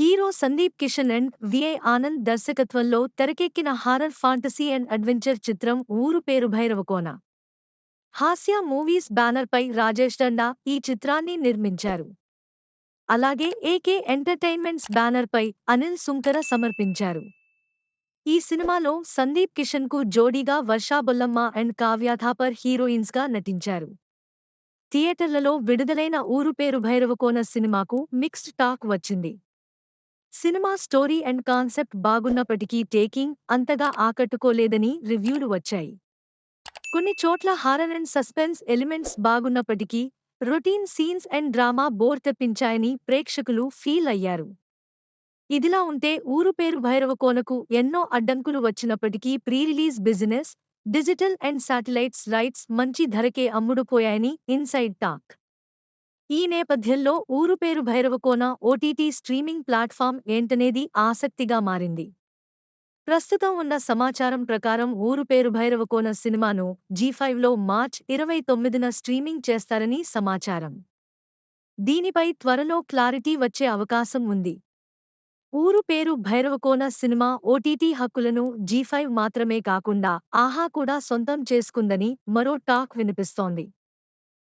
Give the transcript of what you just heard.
Hero Sandeep Kishan and VI Anand దర్శకత్వంలో తెరకెక్కిన horror fantasy and adventure చిత్రం ఊరు పేరు భైరవకోన. హాస్య మూవీస్ బ్యానర్పై రాజేష్ దండా ఈ చిత్రాన్ని నిర్మించారు. అలాగే ఏకే ఎంటర్టైన్మెంట్స్ బ్యానర్పై అనిల్ సుంకర సమర్పించారు. ఈ సినిమాలో సందీప్ కిషన్కు జోడీగా వర్షా బొల్లమ్మ అండ్ కావ్య థాపర్ హీరోయిన్స్గా నటించారు. థియేటర్లలో విడుదలైన ఊరు పేరు భైరవకోన సినిమాకు మిక్స్డ్ టాక్ వచ్చింది. సినిమా స్టోరీ అండ్ కాన్సెప్ట్ బాగున్నప్పటికీ టేకింగ్ అంతగా ఆకట్టుకోలేదని రివ్యూలు వచ్చాయి. కొన్ని చోట్ల horror and suspense elements బాగున్నప్పటికీ routine scenes and drama bore తెప్పించాయని ప్రేక్షకులు ఫీల్ అయ్యారు. ఇదిలా ఉంటే ఊరు పేరు భైరవకోనకు ఎన్నో అడ్డంకులు వచ్చినప్పటికీ pre release business digital and satellites rights మంచి ధరకే అమ్ముడుపోయాయని ఇన్సైడ్ టాక్. ఈ నేపథ్యంలో ఊరు Peru Bhairavakona OTT streaming platform ఏంటనేది ఆసక్తిగా మారింది. ప్రస్తుతం ఉన్న సమాచారం ప్రకారం ఊరు పేరు భైరవకోన సినిమాను జీ ఫైవ్లో మార్చ్ ఇరవై తొమ్మిదిన స్ట్రీమింగ్ చేస్తారని సమాచారం. దీనిపై త్వరలో క్లారిటీ వచ్చే అవకాశం ఉంది. ఊరు పేరు భైరవకోన సినిమా ఓటీటీ హక్కులను జీ ఫైవ్ మాత్రమే కాకుండా ఆహా కూడా సొంతం చేసుకుందని మరో టాక్ వినిపిస్తోంది.